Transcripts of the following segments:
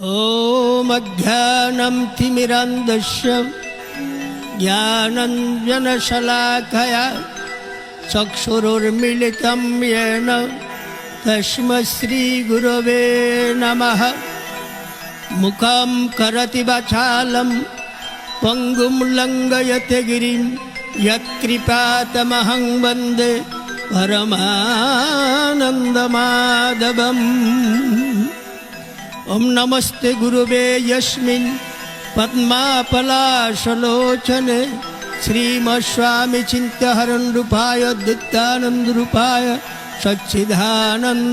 ॐ तिमिरन्दस्य ज्ञानञ्जनशलाखया चक्षुरुर्मिलितं येन तस्मै श्रीगुरवे नमः। मुखं करति वाचालं पङ्गुं लङ्घयते गिरिं यत्कृपातमहं वन्दे परमानन्दमाधवम् ॐ नमस्ते गुरुवे यस्मिन् पद्मापलाशलोचने श्रीमस्वामि चिन्त्यहरन् रूपाय दित्यानन्दरूपाय सच्चिदानन्ददायिने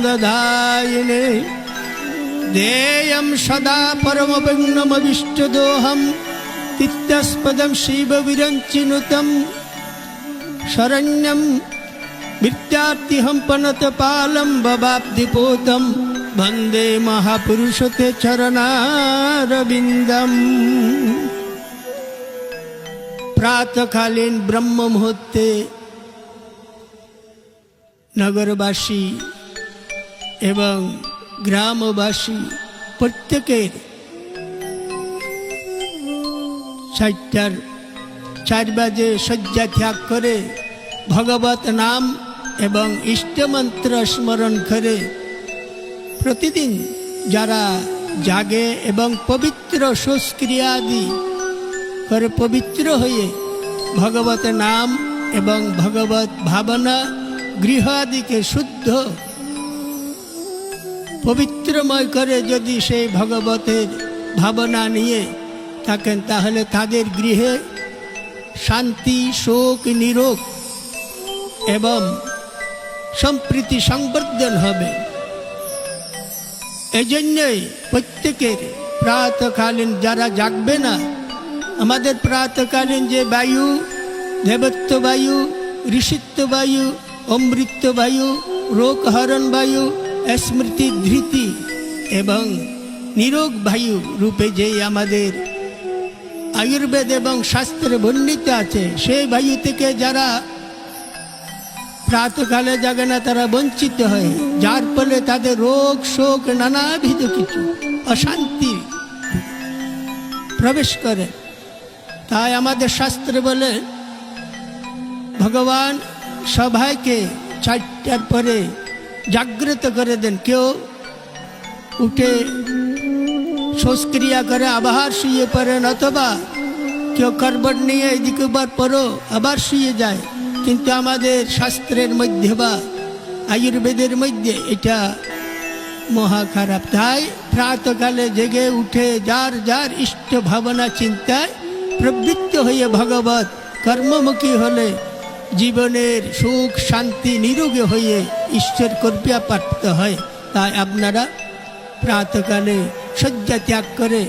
देयं सदा परमविघ्नमविष्टदोहं तित्यस्पदं शिवविरञ्चिनुतं शरण्यं विद्यार्थिहं पनतपालं बबाब्धिपोतं वन्दे महापुरुषते चरणारविन्दम् প্রাতকালীন ব্রহ্ম মুহূর্তে নগরবাসী এবং গ্রামবাসী প্রত্যেকের চারটার চার বাজে শয্যা ত্যাগ করে ভগবত নাম এবং ইষ্টমন্ত্র স্মরণ করে প্রতিদিন যারা জাগে এবং পবিত্র সংস্ক্রিয়াদি করে পবিত্র হয়ে ভগবত নাম এবং ভগবত ভাবনা গৃহাদিকে শুদ্ধ, পবিত্রময় করে যদি সেই ভগবতের ভাবনা নিয়ে থাকেন, তাহলে তাদের গৃহে শান্তি, শোক, নিরোগ এবং সম্প্রীতি সংবর্ধন হবে। এই জন্যই প্রত্যেকের প্রাতকালীন যারা জাগবে না, আমাদের প্রাতকালীন যে বায়ু, দেবত্ব বায়ু, ঋষিত্ব বায়ু, অমৃত বায়ু রোগহরণ বায়ু স্মৃতি ধৃতি এবং নিরোগ বায়ু রূপে যে আমাদের আয়ুর্বেদ এবং শাস্ত্রে বর্ণিত আছে সেই বায়ু থেকে যারা প্রাতকালে জাগে না তারা বঞ্চিত হয়। যার ফলে তাদের রোগ, শোক, নানাবিধ কিছু অশান্তি প্রবেশ করে। তাই আমাদের শাস্ত্রে বলে, ভগবান সবাইকে চারটার পরে জাগ্রত করে দেন। কেউ উঠে সংস্ক্রিয়া করে আবার শুয়ে পড়েন, অথবা কেউ করবট নিয়ে এদিকে বার পরও আবার শুয়ে যায়। কিন্তু আমাদের শাস্ত্রের মধ্যে বা আয়ুর্বেদের মধ্যে এটা মহা খারাপ। তাই প্রাতকালে জেগে উঠে যার যার ইষ্ট ভাবনা চিন্তায় প্রবৃত্ত হয়ে ভগবত কর্মমুখী হলে জীবনের সুখ শান্তি নিরোগে হয়ে ঈশ্বর কর্পিয়া প্রাপ্ত হয়। তাই আপনারা প্রাতকালে শয্যা ত্যাগ করে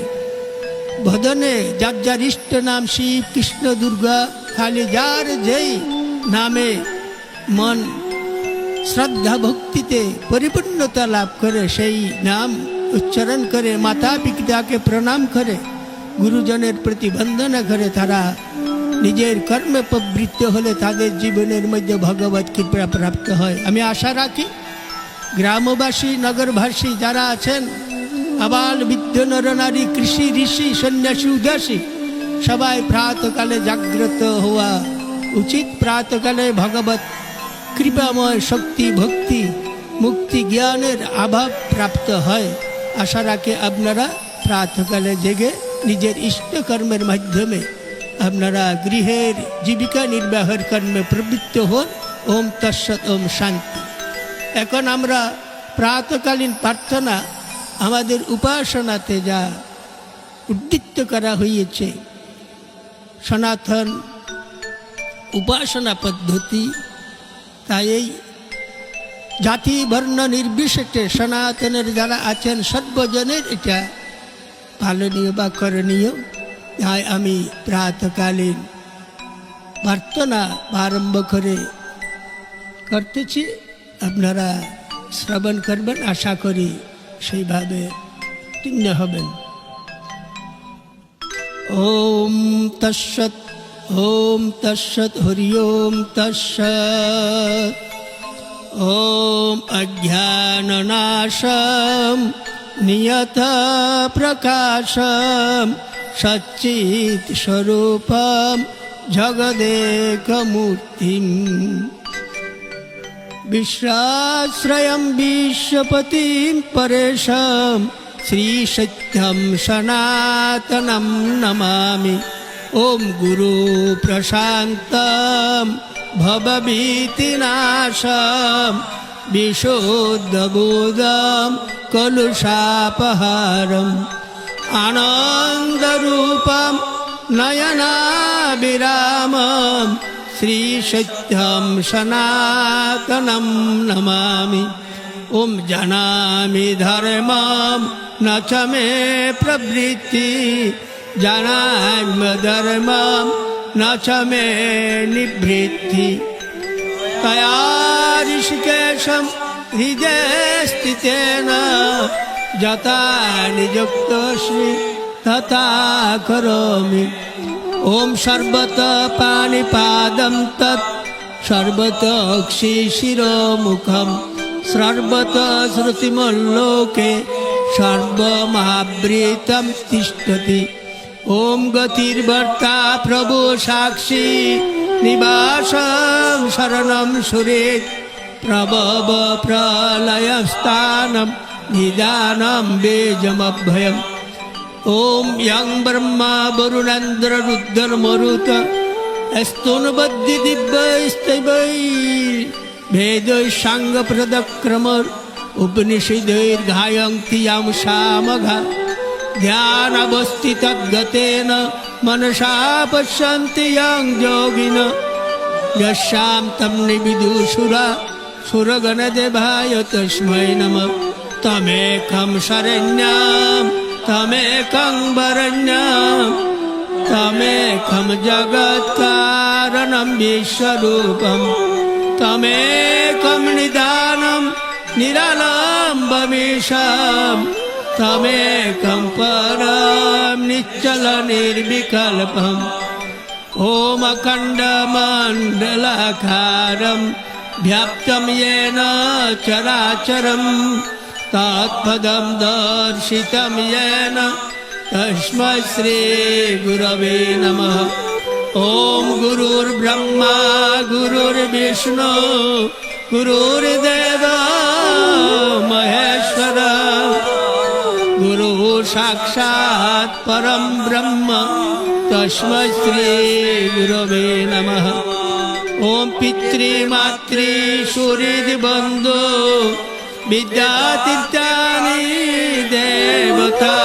ভদনে যার যার ইষ্ট নাম শিব কৃষ্ণ দুর্গা, খালি যার যেই নামে মন শ্রদ্ধা ভক্তিতে পরিপূর্ণতা লাভ করে, সেই নাম উচ্চারণ করে, মাতা পিতাকে প্রণাম করে, গুরুজনের প্রতি বন্দনা করে, তারা নিজের কর্মে প্রবৃত্ত হলে তাদের জীবনের মধ্যে ভগবত কৃপা প্রাপ্ত হয়। আমি আশা রাখি গ্রামবাসী, নগরবাসী যারা আছেন, আবাল বৃদ্ধ নরনারী কৃষি, ঋষি, সন্ন্যাসী, উদাসী, সবাই প্রাতকালে জাগ্রত হওয়া উচিত প্রাতকালে ভগবত কৃপাময় শক্তি ভক্তি মুক্তি জ্ঞানের অভাব প্রাপ্ত হয় আশা রাখে আপনারা প্রাতকালে জেগে নিজের ইষ্টকর্মের মাধ্যমে আপনারা গৃহের জীবিকা নির্বাহের কর্মে প্রবৃত্ত হন ওম তৎসৎ ওম শান্তি এখন আমরা প্রাতকালীন প্রার্থনা আমাদের উপাসনাতে যা উদ্দীপ্ত করা হয়েছে, সনাতন উপাসনা পদ্ধতি, তাই এই জাতি বর্ণ নির্বিশেষে সনাতনের যারা আছেন সর্বজনের এটা পালনীয় বা করণীয়। তাই আমি প্রাতকালীন প্রার্থনা আরম্ভ করে করতেছি। আপনারা শ্রবণ করবেন, আশা করি সেইভাবে তীর্ণ হবেন। ওম তৎসৎ ॐ तस्सत् तस्यर्यों तस्य ॐ अज्ञाननाशं सच्चित् सच्चित्स्वरूपं जगदेकमूर्तिम् विश्वाश्रयं विश्वपतिं परेशं श्रीशिद्धं सनातनं नमामि। ॐ गुरुप्रशान्तं भवभीतिनाशं विशोद्धबोधं कलुषापहारम् आनन्दरूपं नयनाभिरामं श्रीसत्यं सनातनं नमामि ॐ जानामि धर्मं न च मे प्रवृत्ति জানাইম ধর্মাম নাচমে নিবৃত্তি। তয়া ঋষিকেশম হৃদয় স্থিতেন যথা নিযুক্ত শ্রী তথা করমি। ওম সর্বত পানিপাদম তৎ সর্বতক্ষি শিরোমুখম, সর্বত শ্রুতিমল্লোকে সর্বমাবৃতম তিষ্ঠতি। तिष्ठति ॐ गतिर्भर्ता प्रभु साक्षी निवासं शरणं सुरेत् प्रभव प्रलयस्थानं निदानं बेजमभयम् ॐ यं ब्रह्मा वरुणेन्द्ररुद्रमरुत स्तोनबद्धि दिव्यस्तवै भेदै साङ्गप्रदक्रमर उपनिषदैर्घायन्ति यं सामघा ध्यानवस्थितद्गतेन मनसा पश्यन्ति यं योगिन यस्यां तं निविदुषुरा सुरगणदेवाय तस्मै नमः तमेकं शरण्यां तमेकं वरण्यां तमेकं जगत्कारणं विश्वरूपं तमेकं निदानं निरालम्बमीशं तमेकं परं निश्चलनिर्विकल्पम् ॐ व्याप्तं येन चराचरं तत्पदं दर्शितं येन तस्मै श्रीगुरवे नमः। ॐ गुरुर्ब्रह्मा गुरुर्विष्णु गुरुर्देव महेश्वर गुरु साक्षात् परं ब्रह्म तस्मै श्रीगुरवे नमः ॐ पितृमातृ सूर्यबन्धो विद्यातीर्थानि देवता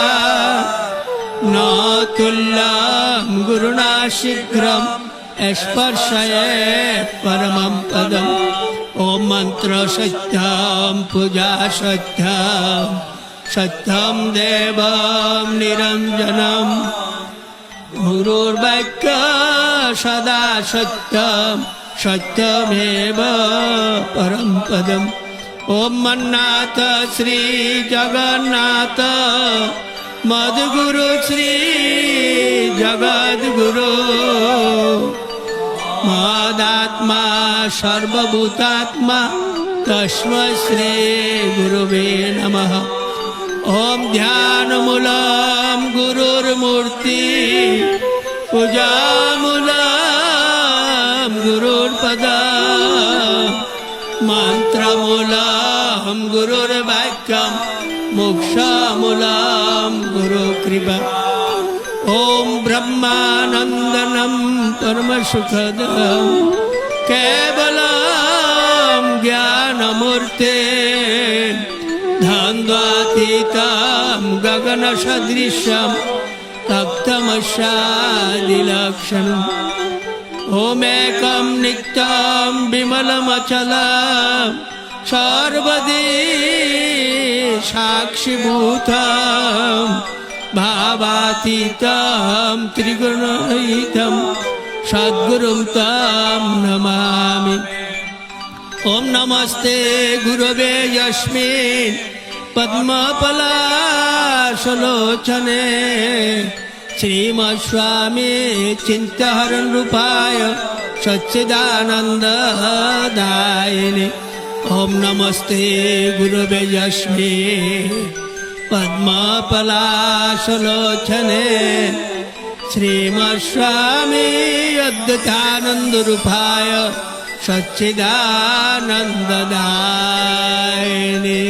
न तुल्यं गुरुणा शीघ्रं स्पर्शये परमं पदम् ॐ मन्त्रसत्यं पूजा सत्यं सत्यं देवं निरञ्जनं गुरुर्वाक्य सदा सत्यं सत्यमेव परं पदम् ॐ मन्नाथ श्रीजगन्नाथ मद्गुरु श्री जगद्गुरु मदात्मा सर्वभूतात्मा तस्मै श्रीगुरुवे नमः ॐ ध्यानमूलं गुरुर्मूर्ति पूजामूलं गुरुर्पदा मन्त्रमूलं गुरुर्वाक्यं मोक्षमूलं गुरुकृपा ॐ ब्रह्मानन्दनं परमसुखदं केवलं ज्ञानमूर्ते धन्द्वातीतं गगनसदृशं तप्तमशादिलक्षणम् ॐमेकं नित्यं विमलमचलं सर्वदे साक्षिभूतं भावातीतं त्रिगुणरहितं सद्गुरुं तं नमामि ॐ नमस्ते गुरवे यस्मिन् পদ্মপলা সলোচনে শ্রীমস্বামী চিন্তহরণ রূপায় সচ্চিদানন্দ দায়নে ওম নমস্তে গুরুবে যস্মে পদ্মপলাশলোচনে শ্রীমস্বামী অদ্বৈতানন্দ রূপায় সচ্চিদানন্দ দায়নে